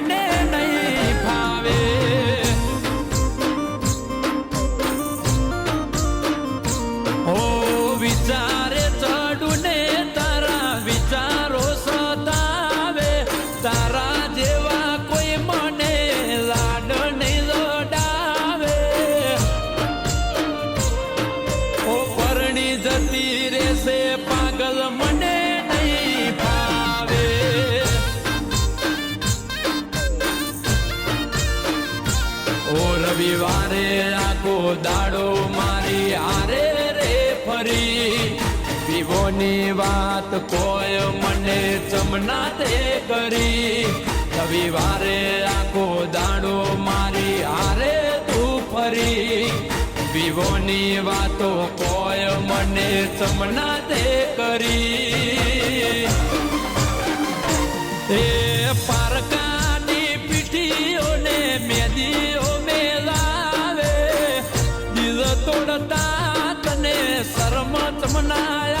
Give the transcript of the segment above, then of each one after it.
મને નહીં દાડો મારી હારે રે ફરી. પીવોની વાત કોઈ મને ચમના તે કરી. રવિવારે આખો દાડો મારી હારે તું ફરી. પીવોની વાતો કોઈ મને ચમના તે કરી. એ પારકાની પીઠીઓને મેદીઓ la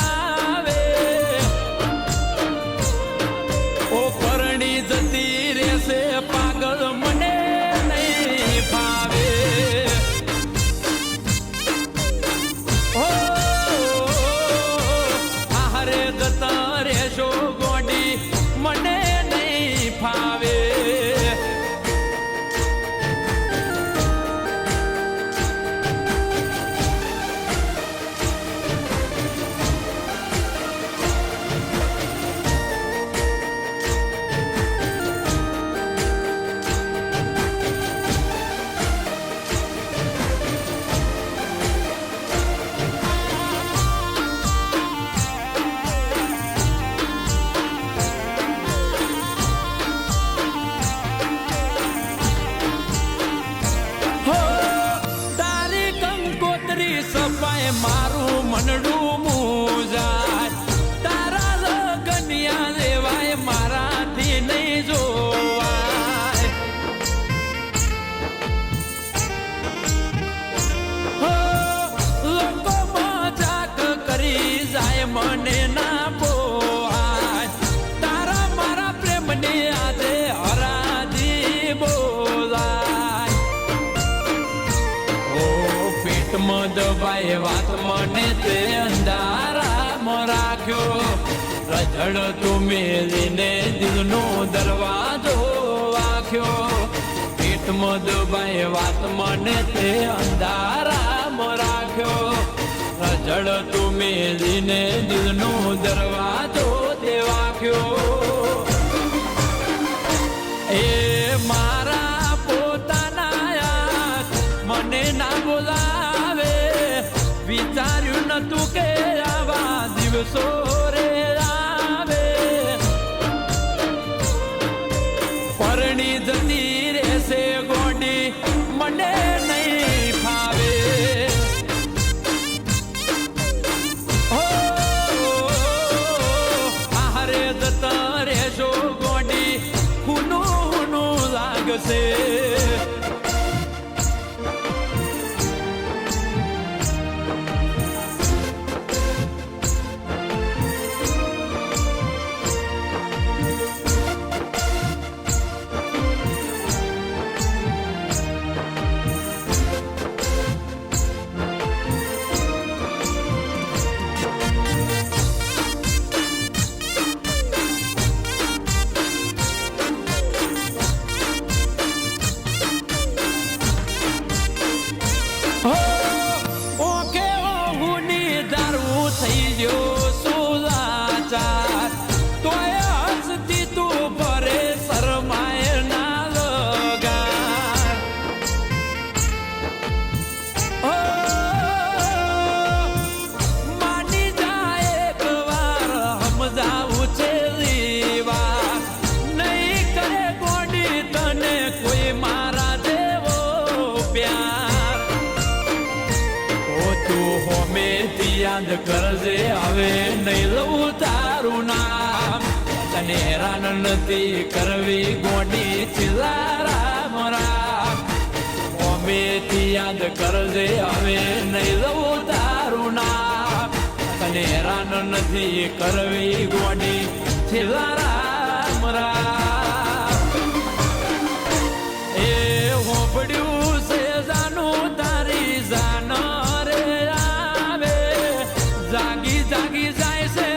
મનડું મૂજાય તારા લગનિયા લેવાય મારાથી નહીં જોવાય. કરી જાય મને ના બોવાય તારા મારા પ્રેમની આજે પેટમાં વાત મને તે અંધારામાં રાખ્યો. રજડ તું મેલીને દિલનો દરવાજો વાખ્યો પેટમાં દબાય વાત મને તે અંધારામાં રાખ્યો. રજડ તું મેલીને દિલનો દરવાજો તે વાખ્યો વિચાર્યું કે આવા દિવસો રે આવે પરણી જતી રહેશે ગોડી મને નહીં ફાવે આહારે જતા રહેશો ગોડી હુનું હુનું લાગશે થઈ ગયો સુલાચાર તોય હસતી તું ભરે શરમાય ના લગા માની જાય એક વાર સમજાવું છે લીવા નહીં કરે ગોડી તને કોઈ મારા દેવો પ્યાર તું હોમે યાદ કરજે, હવે નહીં લઉં તારું નામ. અને હેરાન નથી કરવી ગોડી છેલ્લા રામ રામ અમેથી યાદ કરજે, હવે નહીં લઉં તારું નામ. અને હેરાન નથી કરવી ગોડી છેલ્લા Portuguese, eyes. say.